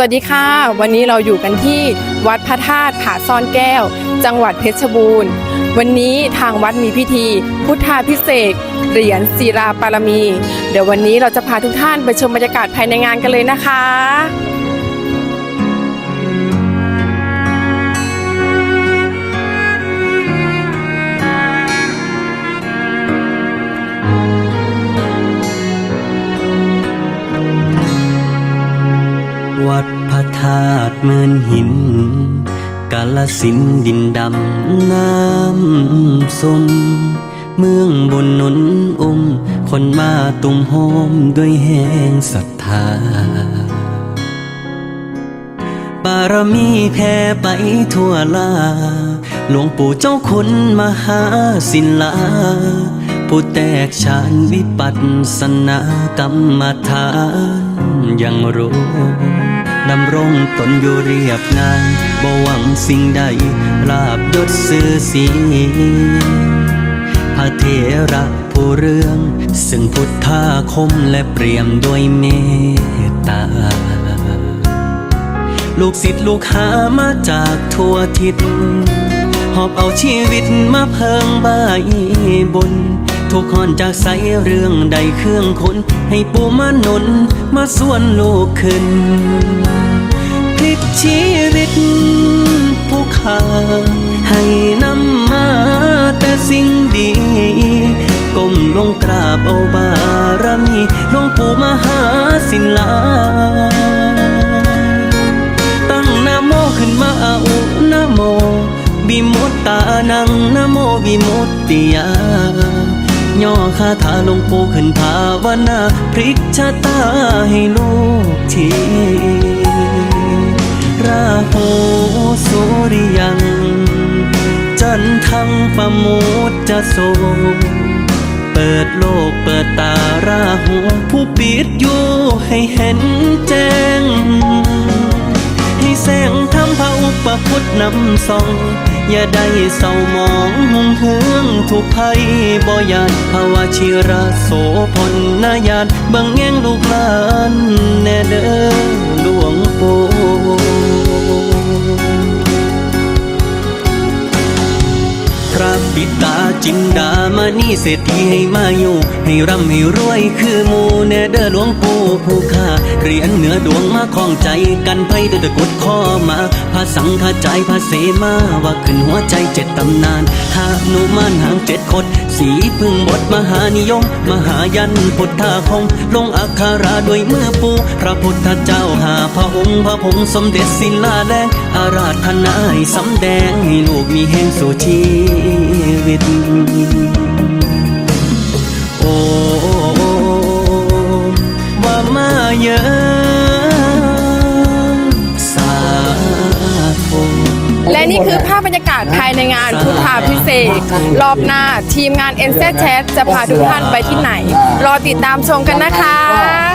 สวัสดีค่ะ วันนี้เราอยู่กันที่วัดพระธาตุผาซ่อนแก้ว จังหวัดเพชรบูรณ์ วันนี้ทางวัดมีพิธี พุทธาพิเศษเหรียญศิลาปารมี เดี๋ยววันนี้เราจะพาทุกท่านไปชมบรรยากาศภายในงานกันเลยนะคะ เมือนหิน กาลสินดินดำน้ำสมเมืองบนนนอม คนมาตุ่มโฮมด้วยแห่งศรัทธา บารมีแผ่ไปทั่วลา หลวงปู่เจ้าคุณมหาศิลา ผู้แตกฉานวิปัสสนากรรมฐานยังรู้ ดำรงตนอยู่เรียบง่ายบ่หวังสิ่งใดลาบยศสื่อสีพระเถระผู้เรื่อง ซึ่งพุทธาคมและเปรียมด้วยเมตตา ลูกศิษย์ลูกหามาจากทั่วทิศหอบเอาชีวิตมาเพิงใบายบนทุกขอนจากใสเรื่องใดเครื่องคน ให้ปูมาหนนมาส่วนลูกขึ้น พลิกชีวิตผู้ขาให้นำมาแต่สิ่งดีก้มลงกราบเอาบารมีหลวงปู่มหาศิลา ตั้งนะโมขึ้นมาอานะโมบิมุตตานังนะโมบิมุตติยาย่อคาถาลงปู่ขึ้นภาวนาพลิกชะตาให้ลูกที สุริยัง จันทังประมุตจะโสเปิดโลกเปิดตาราหูผู้ปิดอยู่ให้เห็นแจ้ง ให้แสงทำพระอุปพุทธนำส่อง อย่าได้เศร้ามองหุงเฮืองทุกภัยบ่ยานภาวะชิระโสพลนายานบังแง่งลูกหลานแน่เด้อ พระบิดาจินดามานี่เศรษฐีให้มาอยู่ ให้ร่ำให้รวยคือมูแนเดอหลวงปู่ผู้ข้าเหรียญเหนือดวงมาคล้องใจกันไพ่ตะกดข้อมาพระสังฆใจพระเสมาว่าขึ้นหัวใจเจ็ดตำนานหานุมานหางเจ็ดคด สีพึ่งบทมหานิยม มหายันพุทธาคงลงอักขราด้วยมือปูพระพุทธเจ้าหาพระองค์พระพงสมเด็จศิลาแรง อาราธนาให้สำแดงให้ลูกมีแห่งสู่ชีวิต โอ้ว่ามาเยอะสาธุและนี่คือภาพบรรยากาศภายในงานพุทธาพิเศษกรอบหน้าทีมงาน n z c h a t จะพาทุกท่านไปที่ไหน รอติดตามชมกันนะคะ